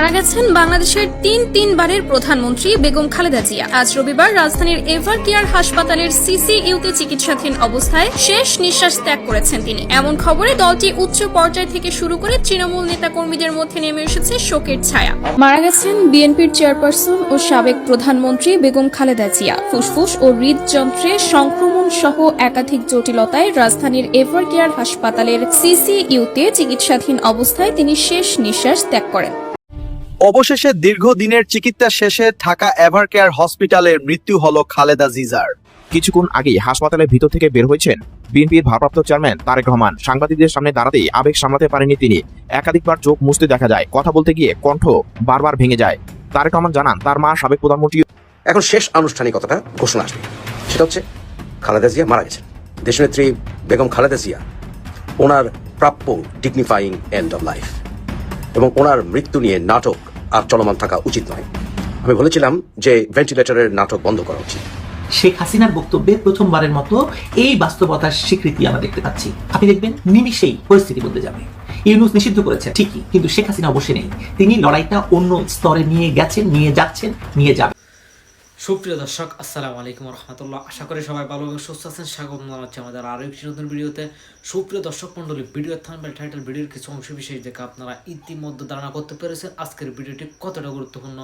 মারা গেছেন বাংলাদেশের তিন তিনবারের প্রধানমন্ত্রী বেগম খালেদা জিয়া। আজ রবিবার রাজধানীর এভার কেয়ার হাসপাতালের সিসিইউতে চিকিৎসাধীন অবস্থায় শেষ নিঃশ্বাস ত্যাগ করেছেন তিনি। এমন খবরে দলটি উচ্চ পর্যায় থেকে শুরু করে তৃণমূল নেতা কর্মীদের মধ্যে নেমে এসেছে শোকের ছায়া। মারা গেছেন বিএনপির চেয়ারপারসন ও সাবেক প্রধানমন্ত্রী বেগম খালেদা জিয়া। ফুসফুস ও হৃদযন্ত্রে সংক্রমণ সহ একাধিক জটিলতায় রাজধানীর এভার কেয়ার হাসপাতালের সিসিইউতে চিকিৎসাধীন অবস্থায় তিনি শেষ নিঃশ্বাস ত্যাগ করেন। অবশেষে দীর্ঘদিনের চিকিৎসা শেষে ঢাকা এভারকেয়ার হসপিটালের মৃত্যু হল খালেদা জিজার। কিছুক্ষণ আগেই হাসপাতালের ভিতর থেকে বের হয়েছেন বিএনপির ভারপ্রাপ্ত চেয়ারম্যান তারেক রহমান। সাংবাদিকদের সামনে দাঁড়াতেই আবেগ সামলাতে পারেনি তিনি। একাধিকবার চোখ মুছতে দেখা যায় কথা বলতে গিয়ে কণ্ঠ বারবার ভেঙে যায়। তারেক রহমান জানান তার মা সাবেক প্রধানমন্ত্রী এখন শেষ আনুষ্ঠানিকতাটা ঘোষণা আসবে। সেটা হচ্ছে খালেদা জিয়া মারা গেছেন। দেশনেত্রী বেগম খালেদা জিয়া ওনার প্রাপ্য ডিগনিফাইং এন্ড অফ লাইফ এবং ওনার মৃত্যু নিয়ে নাটক আর চলমান থাকা উচিত নয়। আমি বলেছিলাম যে ভেন্টিলেটরের নাটক বন্ধ করা উচিত। শেখ হাসিনার বক্তব্যে প্রথমবারের মতো এই বাস্তবতার স্বীকৃতি আমরা দেখতে পাচ্ছি। আপনি দেখবেন নিমিষেই পরিস্থিতি বদলে যাবে। ইউনুস নিষিদ্ধ করেছে ঠিকই, কিন্তু শেখ হাসিনা অবশ্যই নেই। তিনি লড়াইটা অন্য স্তরে নিয়ে গেছেন, নিয়ে যাচ্ছেন, নিয়ে যাবেন। সুপ্রিয় দর্শক, আসসালামু আলাইকুম রহমতুল্লাহ আশা করি সবাই ভালো এবং সুস্থ আছেন। স্বাগত জানাচ্ছি আমাদের আরও একটি নতুন ভিডিওতে। সুপ্রিয় দর্শক মণ্ডলী, ভিডিও থাম্বেল টাইটেল ভিডিওর কিছু অংশ বিশেষ দেখে আপনারা ইতিমধ্যে ধারণা করতে পেরেছেন আজকের ভিডিওটি কতটা গুরুত্বপূর্ণ।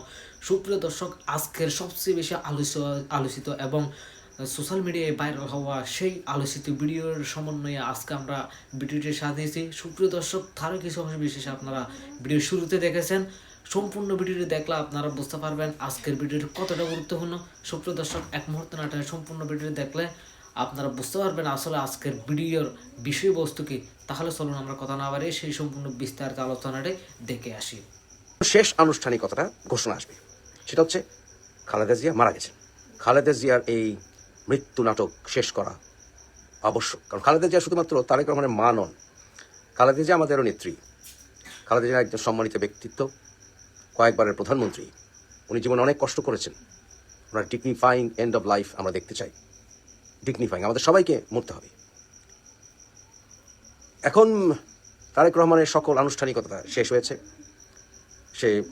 সুপ্রিয় দর্শক, আজকের সবচেয়ে বেশি আলোচিত আলোচিত এবং সোশ্যাল মিডিয়ায় ভাইরাল হওয়া সেই আলোচিত ভিডিওর সমন্বয়ে আজকে আমরা ভিডিওটি সাজিয়েছি সুপ্রিয় দর্শক, তারও কিছু অংশ বিশেষ আপনারা ভিডিও শুরুতে দেখেছেন। সম্পূর্ণ ভিডিওটি দেখলে আপনারা বুঝতে পারবেন আজকের ভিডিওটি কতটা গুরুত্বপূর্ণ। সুপ্রিয় দর্শক, এক মুহূর্ত না সম্পূর্ণ ভিডিওটি দেখলে আপনারা বুঝতে পারবেন আসলে আজকের ভিডিওর বিষয়বস্তু কি। তাহলে চলুন আমরা কথা না বাড়িয়ে সেই সম্পূর্ণ বিস্তারিত আলোচনাটি দেখে আসি। শেষ আনুষ্ঠানিকতাটা ঘোষণা আসবে। সেটা হচ্ছে খালেদা জিয়া মারা গেছেন। খালেদা জিয়ার এই মৃত্যু নাটক শেষ করা আবশ্যক। কারণ খালেদা জিয়া শুধুমাত্র তারেক রহমানের মা নন। খালেদা জিয়া আমাদেরও নেত্রী। খালেদা জিয়া একজন সম্মানিত ব্যক্তিত্ব। কয়েকবারের প্রধানমন্ত্রী, উনি জীবনে অনেক কষ্ট করেছেন। ওনার ডিগনিফাইং এন্ড অফ লাইফ আমরা দেখতে চাই। ডিগনিফাইং আমাদের সবাইকে মরতে হবে। এখন তারেক রহমানের সকল আনুষ্ঠানিকতা শেষ হয়েছে। সে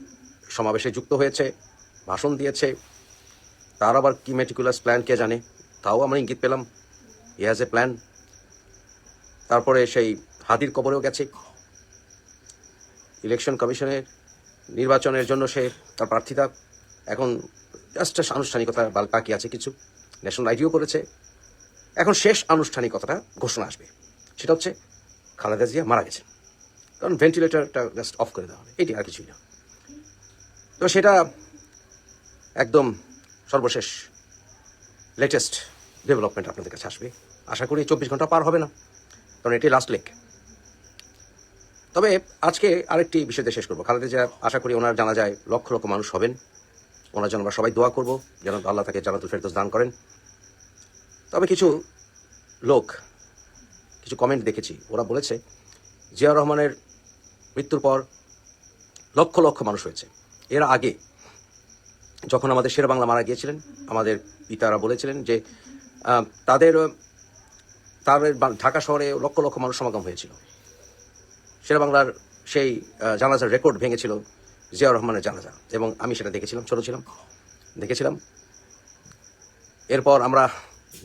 সমাবেশে যুক্ত হয়েছে, ভাষণ দিয়েছে। তার আবার কি মেটিকুলাস প্ল্যান কে জানে? তাও আমরা ইঙ্গিত পেলাম। ই হ্যাজ এ প্ল্যান তারপরে সেই হাদির কবরেও গেছে। ইলেকশন কমিশনের নির্বাচনের জন্য সে তার প্রার্থিতা এখন জাস্ট আনুষ্ঠানিকতা বাকি আছে কিছু। ন্যাশনাল আইডিও করেছে। এখন শেষ আনুষ্ঠানিকতাটা ঘোষণা আসবে। সেটা হচ্ছে খালেদা জিয়া মারা গেছেন। কারণ ভেন্টিলেটরটা জাস্ট অফ করে দেওয়া হবে। এটি আর কিছুই না। তো সেটা একদম সর্বশেষ লেটেস্ট ডেভেলপমেন্ট আপনাদের কাছে আসবে। আশা করি চব্বিশ ঘণ্টা পার হবে না। কারণ এটি লাস্ট লেক তবে আজকে আরেকটি বিষয়তে শেষ করব। খালেদা জিয়া, আশা করি ওনার জানা যায় লক্ষ লক্ষ মানুষ হবেন। ওনার জন্য আমরা সবাই দোয়া করব, যেন আল্লাহ তাকে জানাতুল ফেরদৌস দান করেন। তবে কিছু লোক, কিছু কমেন্ট দেখেছি। ওরা বলেছে জিয়া রহমানের মৃত্যুর পর লক্ষ লক্ষ মানুষ হয়েছে। এর আগে যখন আমাদের শের বাংলা মারা গিয়েছিলেন, আমাদের পিতারা বলেছিলেন যে তাদের তাদের ঢাকা শহরে লক্ষ লক্ষ মানুষ সমাগম হয়েছিল। বাংলার সেই জানাজার রেকর্ড ভেঙেছিল জিয়াউর রহমানের জানাজা, এবং আমি সেটা দেখেছিলাম, ছোট ছিলাম, দেখেছিলাম। এরপর আমরা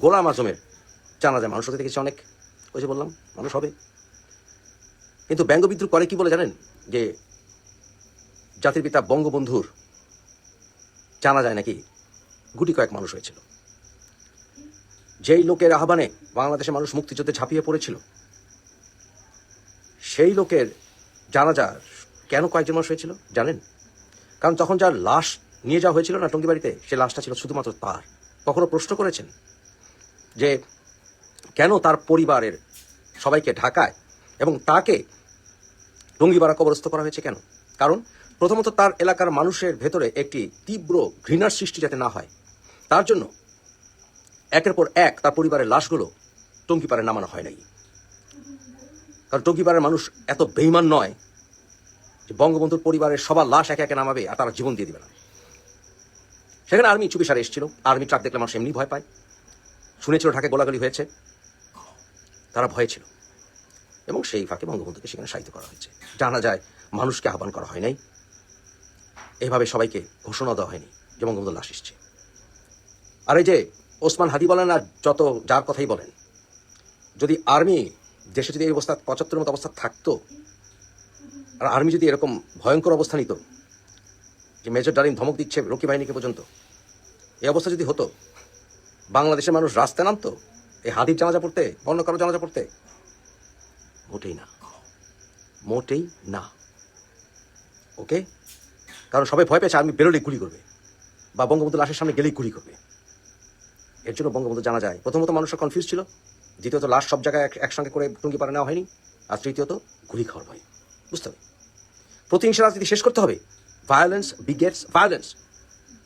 গোলাম আজমের জানাজায় মানুষ হতে দেখেছি অনেক, ওই যে বললাম, মানুষ হবে। কিন্তু ব্যঙ্গ বিদ্রুপ করে কি বলে জানেন? যে জাতির পিতা বঙ্গবন্ধুর জানা যায় নাকি গুটি কয়েক মানুষ হয়েছিল। যেই লোকের আহ্বানে বাংলাদেশের মানুষ মুক্তিযুদ্ধে ঝাঁপিয়ে পড়েছিল সেই লোকের জানাজা কেন কয়েকজন মানুষ হয়েছিল, জানেন? কারণ তখন যার লাশ নিয়ে যাওয়া হয়েছিল না টঙ্গিবাড়িতে, সে লাশটা ছিল শুধুমাত্র তার। কখনো প্রশ্ন করেছেন যে কেন তার পরিবারের সবাইকে ঢাকায় এবং তাকে টঙ্গিপাড়া কবরস্থ করা হয়েছে কেন? কারণ প্রথমত তার এলাকার মানুষের ভেতরে একটি তীব্র ঘৃণার সৃষ্টি যাতে না হয়, তার জন্য একের পর এক তার পরিবারের লাশগুলো টঙ্গিপাড়ে নামানো হয় নাই। কারণ টঙ্গিপাড়ের মানুষ এত বেইমান নয় যে বঙ্গবন্ধুর পরিবারের সবার লাশ একে একে নামাবে আর তারা জীবন দিয়ে দেবে না। সেখানে আর্মি চুপি চুপিসারে এসেছিল। আর্মি ট্রাক দেখলে মানুষ এমনি ভয় পায়। শুনেছিল ঢাকে গোলাগুলি হয়েছে। তারা ভয়ে ছিল। এবং সেই ফাঁকে বঙ্গবন্ধুকে সেখানে সাহিত্য করা হয়েছে। জানা যায় মানুষকে আহ্বান করা হয় নাই। এভাবে সবাইকে ঘোষণা দেওয়া হয়নি যে বঙ্গবন্ধু লাশ এসছে। আর এই যে ওসমান হাদি বলেন আর যত যার কথাই বলেন, যদি আর্মি দেশে যদি এই অবস্থা, পঁচাত্তরের মতো অবস্থা থাকতো, আর আর্মি যদি এরকম ভয়ঙ্কর অবস্থা নিত, যে মেজর ডালিম ধমক দিচ্ছে রকি বাহিনীকে পর্যন্ত, এই অবস্থা যদি হতো, বাংলাদেশের মানুষ রাস্তায় নামতো, এই হাদির জানাজা পড়তে, অন্য কারও জানাজা পড়তে, মোটেই না। মোটেই না। ওকে? কারণ সবাই ভয় পেয়েছে আর্মি বেরোলেই গুলি করবে, বা বঙ্গবন্ধু লাশের সামনে গেলেই গুলি করবে। এর জন্য বঙ্গবন্ধু জানা যায় প্রথমত মানুষরা কনফিউজ ছিল। দ্বিতীয়ত লাশ সব জায়গায় এক- একসঙ্গে করে টুঙ্গি পাড়া নেওয়া হয়নি। আর তৃতীয়ত, গুলি খাওয়ার ভয়। বুঝতে হবে? প্রতিহিংসা রাজনীতি শেষ করতে হবে। Violence begets violence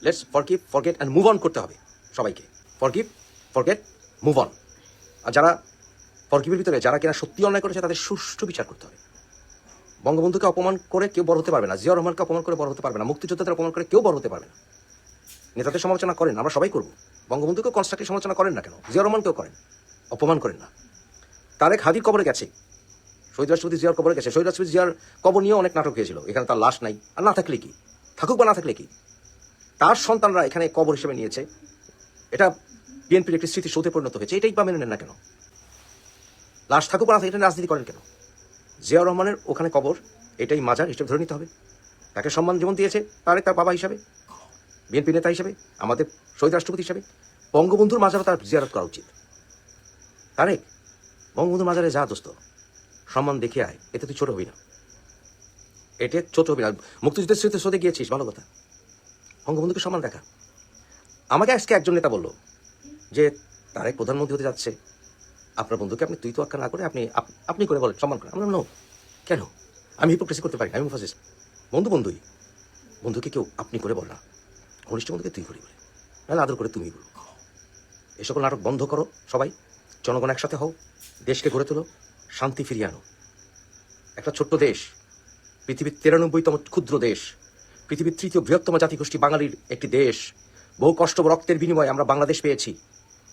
let's forgive forget and move on করতে হবে সবাইকে। ফরগিভ ফরগেট মুভ অন আর যারা ফরগিভের ভিতরে, যারা কিনা সত্যি অন্যায় করেছে, তাদের সুষ্ঠু বিচার করতে হবে। বঙ্গবন্ধুকে অপমান করে কেউ বড় হতে পারবে না। জিয়া রহমানকে অপমান করে বড় হতে পারবে না। মুক্তিযোদ্ধাদের অপমান করে কেউ বড় হতে পারবে না। নেতাদের সমালোচনা করেন, আমরা সবাই করব। বঙ্গবন্ধুকেও কনস্ট্রাক্টিভ সমালোচনা করেন না কেন? জিয়া রহমানকেও করেন। অপমান করেন না। তারেক হাদির কবরে গেছে। শহীদ রাষ্ট্রপতি জিয়ার কবরে গেছে। শহীদ রাষ্ট্রপতি জিয়ার কবর নিয়েও অনেক নাটক হয়েছিল। এখানে তার লাশ নাই। আর না থাকলে কি? থাকুক বা না থাকলে কি? তার সন্তানরা এখানে কবর হিসেবে নিয়েছে। এটা বিএনপির একটি স্মৃতিসৌধে পরিণত হয়েছে। এটাই বা মেনে নেন না কেন? লাশ থাকুক বা না এটা রাজনীতি করেন কেন? জিয়াউর রহমানের ওখানে কবর, এটাই মাজার হিসেবে ধরে নিতে হবে। তাকে সম্মান যেমন দিয়েছে তারেক তার বাবা হিসাবে, বিএনপি নেতা হিসাবে, আমাদের শহীদ রাষ্ট্রপতি হিসাবে। বঙ্গবন্ধুর মাজারও তার জিয়ারত করা উচিত। তারেক বঙ্গবন্ধুর মাজারে যা দোস্ত। সম্মান দেখে আয়, এতে তুই ছোট হবি না। এতে ছোট হবি না। মুক্তিযুদ্ধের স্মৃতি স্রোতে গিয়েছিস, ভালো কথা। বঙ্গবন্ধুকে সম্মান দেখা। আমাকে আজকে একজন নেতা বলল যে তারেক প্রধানমন্ত্রী হতে যাচ্ছে। আপনার বন্ধুকে আপনি তুই তো আক্কা না করে আপনি আপনি করে বলেন, সম্মান করেন। আমরা নো কেন? আমি হিপোক্রেসি করতে পারি আমি মুফাসিস। বন্ধু বন্ধুই, বন্ধুকে কেউ আপনি করে বল না। ঘনিষ্ঠ বন্ধুকে তুই করি বলে। নাহলে আদর করে তুমি বলো। এই সকল নাটক বন্ধ করো, সবাই। জনগণ একসাথে হও, দেশকে গড়ে তোলো, শান্তি ফিরিয়ে আনো। একটা ছোট্ট দেশ, পৃথিবীর তিরানব্বইতম ক্ষুদ্র দেশ, পৃথিবীর তৃতীয় বৃহত্তম জাতিগোষ্ঠী বাঙালির একটি দেশ। বহু কষ্ট রক্তের বিনিময়ে আমরা বাংলাদেশ পেয়েছি।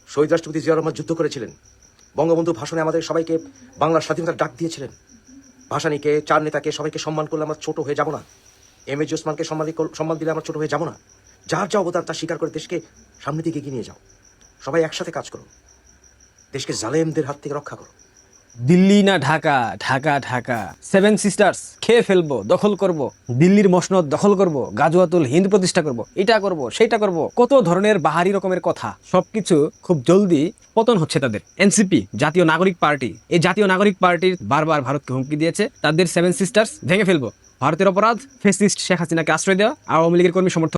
শহীদ রাষ্ট্রপতি জিয়া রহমান যুদ্ধ করেছিলেন। বঙ্গবন্ধু ভাষণে আমাদের সবাইকে বাংলার স্বাধীনতার ডাক দিয়েছিলেন। ভাসানীকে, চার নেতাকে সবাইকে সম্মান করলে আমরা ছোট হয়ে যাব না। এম এ জি ওসমানকে সম্মান সম্মান দিলে আমরা ছোট হয়ে যাব না। যার যা অবদান তা স্বীকার করে দেশকে সামনের দিকে এগিয়ে নিয়ে যাও। সবাই একসাথে কাজ করো। দেশকে জালেমদের হাত থেকে রক্ষা করো। দিল্লি না ঢাকা? ঢাকা ঢাকা। সেভেন সিস্টার্স খেয়ে ফেলব, দখল করব। দিল্লির মসনদ দখল করব, গাজুয়াতুল হিন্দ প্রতিষ্ঠা করব, এটা করব, সেটা করব। কত ধরনের বাহারি রকমের কথা। সবকিছু খুব জলদি পতন হচ্ছে তাদের। এনসিপি জাতীয় নাগরিক পার্টি। এই জাতীয় নাগরিক পার্টির বারবার ভারতকে হুমকি দিয়েছে। তাদের সেভেন সিস্টার্স ভেঙে ফেলব। ভারতের অপরাধ, ফেসিস্ট শেখ হাসিনাকে আশ্রয় দেওয়া, আওয়ামী লীগের কর্মী সমর্থক